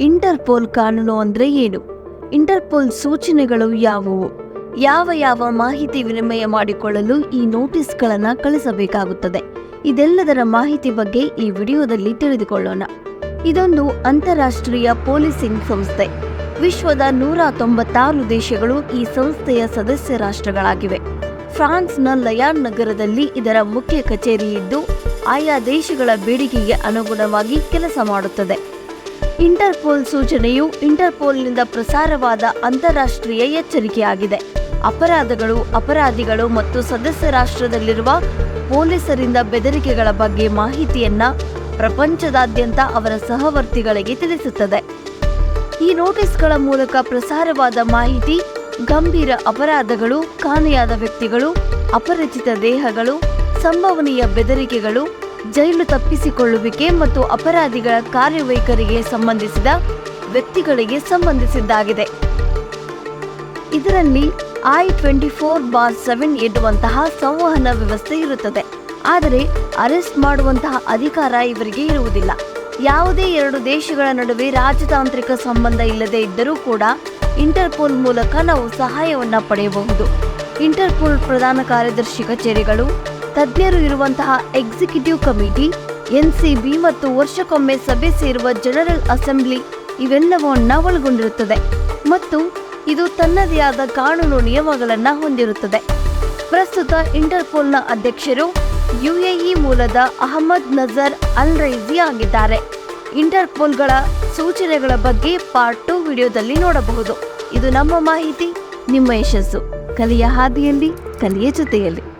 Interpol ಕಾನೂನು ಅಂದ್ರೆ ಏನು? ಇಂಟರ್ಪೋಲ್ ಸೂಚನೆಗಳು ಯಾವುವು? ಯಾವ ಯಾವ ಮಾಹಿತಿ ವಿನಿಮಯ ಮಾಡಿಕೊಳ್ಳಲು ಈ ನೋಟಿಸ್ಗಳನ್ನು ಕಳಿಸಬೇಕಾಗುತ್ತದೆ? ಇದೆಲ್ಲದರ ಮಾಹಿತಿ ಬಗ್ಗೆ ಈ ವಿಡಿಯೋದಲ್ಲಿ ತಿಳಿದುಕೊಳ್ಳೋಣ. ಇದೊಂದು ಅಂತಾರಾಷ್ಟ್ರೀಯ ಪೊಲೀಸಿಂಗ್ ಸಂಸ್ಥೆ. ವಿಶ್ವದ ನೂರ ತೊಂಬತ್ತಾರು ದೇಶಗಳು ಈ ಸಂಸ್ಥೆಯ ಸದಸ್ಯ ರಾಷ್ಟ್ರಗಳಾಗಿವೆ. ಫ್ರಾನ್ಸ್ನ ಲಯಾನ್ ನಗರದಲ್ಲಿ ಇದರ ಮುಖ್ಯ ಕಚೇರಿ ಇದ್ದು, ಆಯಾ ದೇಶಗಳ ಬೇಡಿಕೆಗೆ ಅನುಗುಣವಾಗಿ ಕೆಲಸ ಮಾಡುತ್ತದೆ. ಇಂಟರ್ಪೋಲ್ ಸೂಚನೆಯು ಇಂಟರ್ಪೋಲ್ನಿಂದ ಪ್ರಸಾರವಾದ ಅಂತಾರಾಷ್ಟ್ರೀಯ ಎಚ್ಚರಿಕೆಯಾಗಿದೆ. ಅಪರಾಧಗಳು, ಅಪರಾಧಿಗಳು ಮತ್ತು ಸದಸ್ಯ ರಾಷ್ಟ್ರದಲ್ಲಿರುವ ಪೊಲೀಸರಿಂದ ಬೆದರಿಕೆಗಳ ಬಗ್ಗೆ ಮಾಹಿತಿಯನ್ನ ಪ್ರಪಂಚದಾದ್ಯಂತ ಅವರ ಸಹವರ್ತಿಗಳಿಗೆ ತಿಳಿಸುತ್ತದೆ. ಈ ನೋಟಿಸ್ಗಳ ಮೂಲಕ ಪ್ರಸಾರವಾದ ಮಾಹಿತಿ, ಗಂಭೀರ ಅಪರಾಧಗಳು, ಕಾಣೆಯಾದ ವ್ಯಕ್ತಿಗಳು, ಅಪರಿಚಿತ ದೇಹಗಳು, ಸಂಭವನೀಯ ಬೆದರಿಕೆಗಳು ಜೈಲು ತಪ್ಪಿಸಿಕೊಳ್ಳುವಿಕೆ ಮತ್ತು ಅಪರಾಧಿಗಳ ಕಾರ್ಯವೈಖರಿಗೆ ಸಂಬಂಧಿಸಿದ ವ್ಯಕ್ತಿಗಳಿಗೆ ಸಂಬಂಧಿಸಿದ್ದಾಗಿದೆ. ಇದರಲ್ಲಿ I twenty four bar seven ಎನ್ನುವಂತಹ ಸಂವಹನ ವ್ಯವಸ್ಥೆ ಇರುತ್ತದೆ. ಆದರೆ ಅರೆಸ್ಟ್ ಮಾಡುವಂತಹ ಅಧಿಕಾರ ಇವರಿಗೆ ಇರುವುದಿಲ್ಲ. ಯಾವುದೇ ಎರಡು ದೇಶಗಳ ನಡುವೆ ರಾಜತಾಂತ್ರಿಕ ಸಂಬಂಧ ಇಲ್ಲದೆ ಇದ್ದರೂ ಕೂಡ ಇಂಟರ್ಪೋಲ್ ಮೂಲಕ ನಾವು ಸಹಾಯವನ್ನು ಪಡೆಯಬಹುದು. ಇಂಟರ್ಪೋಲ್ ಪ್ರಧಾನ ಕಾರ್ಯದರ್ಶಿ ಕಚೇರಿಗಳು ತಜ್ಞರು ಇರುವಂತಹ ಎಕ್ಸಿಕ್ಯೂಟಿವ್ ಕಮಿಟಿ, ಎನ್ಸಿಬಿ ಮತ್ತು ವರ್ಷಕ್ಕೊಮ್ಮೆ ಸಭೆ ಸೇರುವ ಜನರಲ್ ಅಸೆಂಬ್ಲಿ ಇವೆಲ್ಲವನ್ನ ಒಳಗೊಂಡಿರುತ್ತದೆ ಮತ್ತು ಇದು ತನ್ನದೇ ಆದ ಕಾನೂನು ನಿಯಮಗಳನ್ನು ಹೊಂದಿರುತ್ತದೆ. ಪ್ರಸ್ತುತ ಇಂಟರ್ಪೋಲ್ನ ಅಧ್ಯಕ್ಷರು ಯುಎಇ ಮೂಲದ ಅಹಮದ್ ನಜರ್ ಅಲ್ ರೈಜಿ ಆಗಿದ್ದಾರೆ. ಇಂಟರ್ಪೋಲ್ಗಳ ಸೂಚನೆಗಳ ಬಗ್ಗೆ ಪಾರ್ಟ್ ಟು ವಿಡಿಯೋದಲ್ಲಿ ನೋಡಬಹುದು. ಇದು ನಮ್ಮ ಮಾಹಿತಿ, ನಿಮ್ಮ ಯಶಸ್ಸು. ಕಲಿಯ ಹಾದಿಯಲ್ಲಿ, ಕಲಿಯ ಜೊತೆಯಲ್ಲಿ.